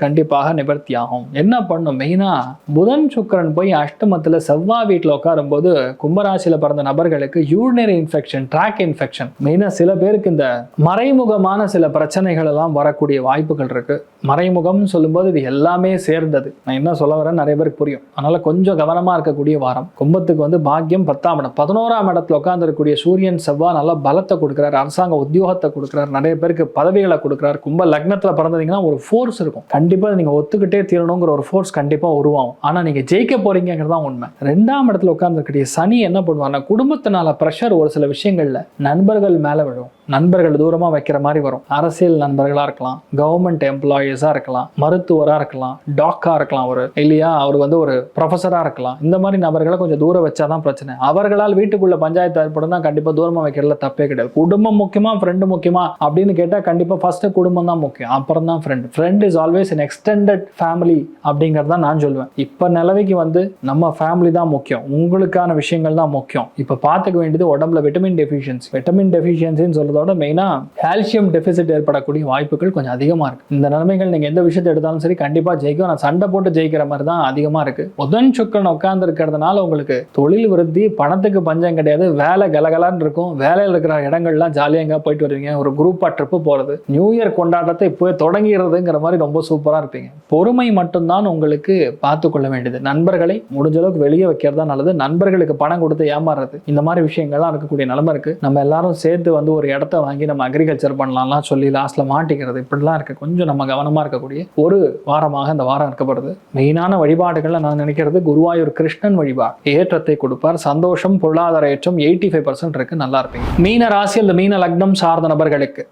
கண்டிப்பாக நிவர்த்தி ஆகும். என்ன பண்ணும்? மெயினா புதன் சுக்கரன் போய் அஷ்டமத்தில் செவ்வாய் வீட்டில் உட்காரும் போது பிறந்த நபர்களுக்கு யூரினரி இன்ஃபெக்ஷன் ட்ராக் இன்ஃபெக்ஷன் மெயினா சில பேருக்கு இந்த மறைமுகமான சில பிரச்சனைகள் எல்லாம் வரக்கூடிய வாய்ப்புகள் இருக்கு. மறைமுகம்னு சொல்லும்போது இது எல்லாமே சேர்ந்தது. நான் என்ன சொல்ல வரேன் நிறைய பேருக்கு புரியும். அதனால கொஞ்சம் கவனமாக பார்க்கக்கூடிய வாரம். கும்பத்துக்கு வந்து பாக்கியம் பத்தாம் இடம். பதினோராம் இடத்துல உட்காந்துருக்கக்கூடிய சூரியன் செவ்வாய் நல்லா பலத்தை கொடுக்குறாரு. அரசாங்க உத்தியோகத்தை கொடுக்குறாரு. நிறைய பேருக்கு பதவிகளை கொடுக்குறாரு. கும்ப லக்னத்துல பிறந்தீங்கன்னா ஒரு ஃபோர்ஸ் இருக்கும். கண்டிப்பா நீங்க ஒத்துக்கிட்டே தீரணுங்கிற ஒரு ஃபோர்ஸ் கண்டிப்பா உருவாகும். ஆனா நீங்கள் ஜெயிக்க போறீங்கிறது தான் உண்மை. ரெண்டாம் இடத்துல உட்காந்துருக்கக்கூடிய சனி என்ன பண்ணுவாங்கன்னா குடும்பத்தினால ப்ரெஷர் ஒரு சில விஷயங்கள்ல நண்பர்கள் மேல விழும். நண்பர்கள் தூரமாக வைக்கிற மாதிரி வரும். அரசியல் நண்பர்களாக இருக்கலாம் கவர்மெண்ட் எம்ப்ளாயீஸாக இருக்கலாம் மருத்துவராக இருக்கலாம் டாக்டராக இருக்கலாம் ஒரு இல்லையா? அவர் வந்து ஒரு ப்ரொஃபஸராக இருக்கலாம். இந்த மாதிரி நபர்களை கொஞ்சம் தூரம் வச்சா தான் பிரச்சனை. அவர்களால் வீட்டுக்குள்ள பஞ்சாயத்து ஏற்படும் தான் கண்டிப்பாக தூரமாக வைக்கிறதுல தப்பே கிடையாது. குடும்பம் முக்கியமா ஃப்ரெண்டு முக்கியமா அப்படின்னு கேட்டால் கண்டிப்பாக ஃபர்ஸ்ட் குடும்பம் தான் முக்கியம். அப்புறம் தான் friend friend is always in extended family அப்படிங்கிறது தான் நான் சொல்லுவேன் இப்போ நிலவைக்கு வந்து நம்ம ஃபேமிலி தான் முக்கியம். உங்களுக்கான விஷயங்கள் தான் முக்கியம். இப்போ பார்த்துக்க வேண்டியது உடம்புல விட்டமின் டெஃபிஷியன்சி விட்டமின் டெஃபிஷியன்சின்னு சொல்றதோட மெயினாக கால்சியம் டெபிசிட் ஏற்படக்கூடிய வாய்ப்புகள் கொஞ்சம் அதிகமாக இருக்கு. இந்த நிலைமைகள் நீங்கள் எந்த விஷயத்தை எடுத்தாலும் சரி கண்டிப்பாக ஜெயிக்கும். நான் சண்டை போட்டு ஜெயிக்கிற மாதிரி தான் அதிகமாக இருக்கு. புதன் சுக்கரன் உட்கார்ந்து இருக்கிறதுனால உங்களுக்கு தொழில் விருத்தி பணத்துக்கு பஞ்சம் கிடையாது. வேலை கலகலான்னு இருக்கும். வேலையில் இருக்கிற இடங்கள்லாம் ஜாலியாக எங்கே போயிட்டு வருவீங்க. ஒரு குரூப்பாக ட்ரிப்பு போகிறது நியூ இயர் கொண்டாட்டத்தை இப்போ தொடங்கிறதுங்கிற மாதிரி ரொம்ப சூப்பராக இருப்பீங்க. பொறுமை மட்டும்தான் உங்களுக்கு பார்த்து கொள்ள வேண்டியது. நண்பர்களை முடிஞ்ச அளவுக்கு வெளியே வைக்கிறது தான் நல்லது. நண்பர்களுக்கு பணம் கொடுத்து ஏமாறுறது. இந்த மாதிரி விஷயங்கள்லாம் இருக்கக்கூடிய நிலைமை இருக்கு. நம்ம எல்லாரும் சேர்த்து வந்து ஒரு இடம் இடத்த வாங்கி நம்ம அக்ரிகல்ச்சர் பண்ணலாம்லாம் சொல்லி லாஸ்ட்ல மாட்டிக்கிறது. இப்படிலாம் இருக்க கொஞ்சம் நம்ம கவனமா இருக்கக்கூடிய ஒரு வாரமாக இந்த வாரம் இருக்கப்படுது மெயினான வழிபாடுகள்ல நான் நினைக்கிறது குருவாயூர் கிருஷ்ணன் வழிபாடு. ஏற்றத்தை கொடுப்பார் சந்தோஷம் பொருளாதார ஏற்றம் எயிட்டி ஃபைவ் பர்சன்ட் இருக்கு நல்லா இருப்பீங்க. மீன ராசி அல்லது மீன லக்னம் சார்ந்த நபர்களுக்கு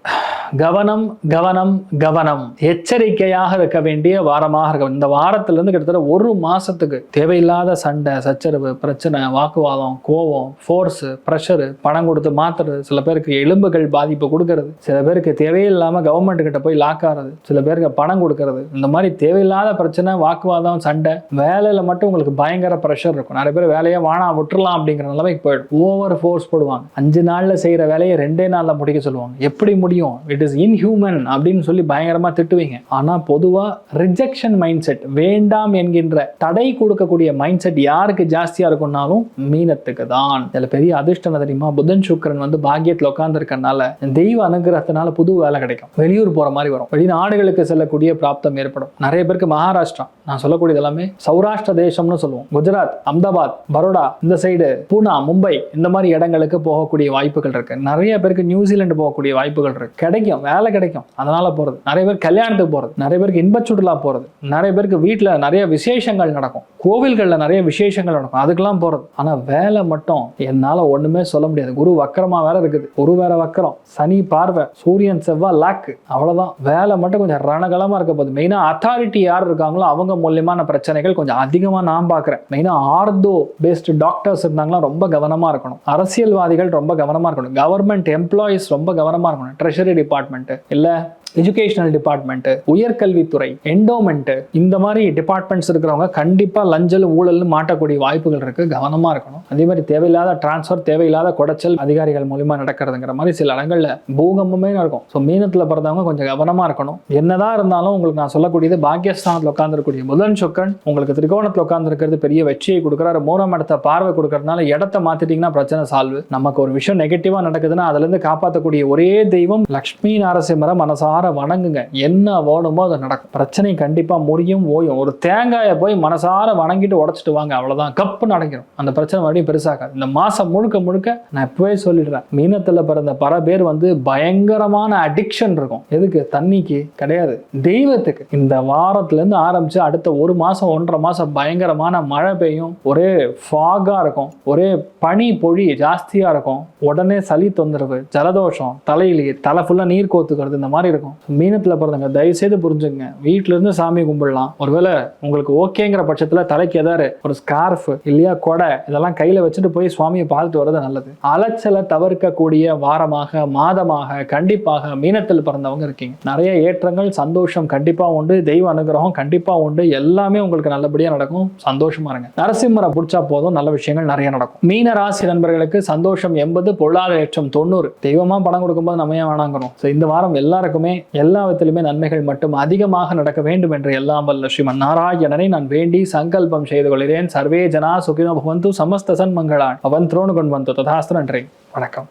கவனம் கவனம் கவனம். எச்சரிக்கையாக இருக்க வேண்டிய வாரமாக இருக்க இந்த வாரத்திலிருந்து கிட்டத்தட்ட ஒரு மாசத்துக்கு தேவையில்லாத சண்டை சச்சரவு பிரச்சனை வாக்குவாதம் கோவம் ஃபோர்ஸு ப்ரெஷரு பணம் கொடுத்து மாத்துறது சில பேருக்கு எலும்புகள் பாதிப்பு கொடுக்கறது சில பேருக்கு தேவையில்லாம கவர்மெண்ட் கிட்ட போய் லாக் ஆறது சில பேருக்கு பணம் கொடுக்கறது இந்த மாதிரி தேவையில்லாத பிரச்சனை வாக்குவாதம் சண்டை வேலையில மட்டும் உங்களுக்கு பயங்கர ப்ரெஷர் இருக்கும். நிறைய பேர் வேலையை வானா விட்டுறலாம் அப்படிங்கிற நிலைமைக்கு போயிடும். ஓவர் ஃபோர்ஸ் போடுவாங்க. அஞ்சு நாள்ல செய்யற வேலையை ரெண்டே நாள்ல முடிக்க சொல்லுவாங்க. எப்படி முடியும்? இட் இஸ் இன்ஹியூமன் அப்படின்னு சொல்லி பயங்கரமா திட்டுவீங்க. ஆனா பொதுவாக ரிஜெக்ஷன் மைண்ட் செட் வேண்டாம் என்கின்ற தடை கொடுக்கக்கூடிய மைண்ட் செட் யாருக்கு ஜாஸ்தியா இருக்கும்னாலும் மீனத்துக்கு தான் இதில் பெரிய அதிர்ஷ்டம் தெரியுமா? புதன் சுக்கிரன் வந்து பாக்கியத்தில் உட்காந்துருக்கனால தெய்வ அனுகிரகத்தினால புது வேலை கிடைக்கும். வெளியூர் போற மாதிரி வரும். வெளிநாடுகளுக்கு செல்லக்கூடிய பிராப்தம் ஏற்படும். நிறைய பேருக்கு மகாராஷ்டிரா. நான் சொல்லக்கூடியது எல்லாமே சௌராஷ்டிர தேசம்னு சொல்லுவோம். குஜராத் அம்தாபாத் பரோடா இந்த சைடு பூனா மும்பை இந்த மாதிரி இடங்களுக்கு போகக்கூடிய வாய்ப்புகள் இருக்கு. நிறைய பேருக்கு நியூசிலாந்து போகக்கூடிய வாய்ப்புகள் இருக்கு. கிடைக்கும். வேலை கிடைக்கும். அதனால போறது. நிறைய பேர் கல்யாணத்துக்கு போறது. நிறைய பேருக்கு இன்ப சுற்றுலா போறது. நிறைய பேருக்கு வீட்டில் நிறைய விசேஷங்கள் நடக்கும். கோவில்கள்ல நிறைய விசேஷங்கள் நடக்கும். அதுக்கெல்லாம் போறது. ஆனா வேலை மட்டும் என்னால ஒண்ணுமே சொல்ல முடியாது. குரு வக்கரமாக வேற இருக்குது. குரு வேற வக்கரம். சனி பார்வை சூரியன் செவ்வாய் லாக்கு அவ்வளவுதான். வேலை மட்டும் கொஞ்சம் ரணகலமாக இருக்க போகுது. மெயினாக அத்தாரிட்டி யார் இருக்காங்களோ அவங்க மூலியமான பிரச்சனைகள் கொஞ்சம் அதிகமா நான் பார்க்குறேன். மெயினாக ஆர்தோ பேஸ்டு டாக்டர்ஸ் இருந்தாங்களா ரொம்ப கவனமா இருக்கணும். அரசியல்வாதிகள் ரொம்ப கவனமாக இருக்கணும். கவர்மெண்ட் எம்ப்ளாயீஸ் ரொம்ப கவனமாக இருக்கணும். ட்ரெஷரி டிபார்ட்மெண்ட் இல்ல எஜுகேஷனல் டிபார்ட்மெண்ட்டு உயர்கல்வித்துறை என்டோமெண்ட்டு இந்த மாதிரி டிபார்ட்மெண்ட்ஸ் இருக்கிறவங்க கண்டிப்பா லஞ்சல் ஊழல் மாட்டக்கூடிய வாய்ப்புகள் இருக்குது கவனமா இருக்கணும். அதே மாதிரி தேவையில்லாத டிரான்ஸ்ஃபர் தேவையில்லாத குடைச்சல் அதிகாரிகள் மூலியமா நடக்கிறதுங்கிற மாதிரி சில இடங்களில் பூகம்பமே நடக்கும். ஸோ மீனத்தில் பிறந்தவங்க கொஞ்சம் கவனமா இருக்கணும். என்னதான் இருந்தாலும் உங்களுக்கு நான் சொல்லக்கூடியது பாக்கியஸ்தானத்தில் உட்கார்ந்துருக்கூடிய முதன் சுக்கரன் உங்களுக்கு திரிகோணத்தில் உட்காந்துருக்கிறது பெரிய வெற்றியை கொடுக்குறாரு. மூணாம் இடத்த பார்வை கொடுக்கறதுனால இடத்த மாத்திட்டீங்கன்னா பிரச்சனை சால்வ் நமக்கு ஒரு விஷயம் நெகட்டிவாக நடக்குதுன்னா அதுல இருந்து காப்பாற்றக்கூடிய ஒரே தெய்வம் லக்ஷ்மி நரசிம்மரை மனசார வணங்குங்க. என்ன வேணுமோ அது நடக்கும். பிரச்சனை கண்டிப்பாக முடியும் ஓயும். ஒரு தேங்காயை போய் மனசார வணங்கிட்டு உடச்சிட்டு வாங்க அவ்வளோதான் கப்பு நடக்கிறோம். அந்த பிரச்சனை மறுபடியும் பெருசாகாது. இந்த மாதம் முழுக்க முழுக்க நான் இப்போவே சொல்லிடுறேன். மீனத்தில் பிறந்த பல பேர் வந்து பயங்கரமான அடிக்ஷன் இருக்கும். எதுக்கு? தண்ணிக்கு கிடையாது. தெய்வத்துக்கு. இந்த வாரத்துலேருந்து ஆரம்பித்து அடுத்த ஒரு மாதம் ஒன்றரை மாதம் பயங்கரமான மழை பெய்யும். ஒரே ஃபாகாக இருக்கும். ஒரே பனி பொழி ஜாஸ்தியாக இருக்கும். உடனே சளி தொந்தரவு ஜலதோஷம் தலையிலேயே தலை ஃபுல்லாக நீர் கோத்துக்கிறது இந்த மாதிரி இருக்கும். மீனத்துல பிறந்தவங்க தயவு செய்து புரிஞ்சுங்க வீட்டுல இருந்து சாமி கும்பிடலாம். ஒருவேளை உங்களுக்கு ஓகேங்கிற பட்சத்துல தலைக்கு எதாரு ஒரு ஸ்கார்ஃப் இல்லையா கொடை இதெல்லாம் கையில வச்சுட்டு போய் சுவாமியை பார்த்துட்டு வர்றது நல்லது. அலைச்சலை தவிர்க்கக்கூடிய வாரமாக மாதமாக கண்டிப்பாக மீனத்தில் பிறந்தவங்க இருக்கீங்க. நிறைய ஏற்றங்கள் சந்தோஷம் கண்டிப்பா உண்டு. தெய்வ அனுகிரகம் கண்டிப்பா உண்டு. எல்லாமே உங்களுக்கு நல்லபடியா நடக்கும். சந்தோஷமா இருங்க. நரசிம்மரை பிடிச்சா போதும். நல்ல விஷயங்கள் நிறைய நடக்கும். மீன ராசி நண்பர்களுக்கு சந்தோஷம் எண்பது பொருளாதார ஏற்றம் தொண்ணூறு. தெய்வமா பணம் கொடுக்கும்போது நம்ம ஏன் வேணாங்கிறோம்? ஸோ இந்த வாரம் எல்லாருக்குமே எல்லா விதத்திலுமே நன்மைகள் மட்டும் அதிகமாக நடக்க வேண்டும் என்று எல்லாம் வல்ல ஸ்ரீமன் நாராயணனை நான் வேண்டி சங்கல்பம் செய்து கொள்கிறேன். சர்வே ஜனா சுகினோ பகவந்தும் சமஸ்த சன்மங்களான். அவன் திரோணு கொண்டு வந்து. ததாஸ்து நன்றி. வணக்கம்.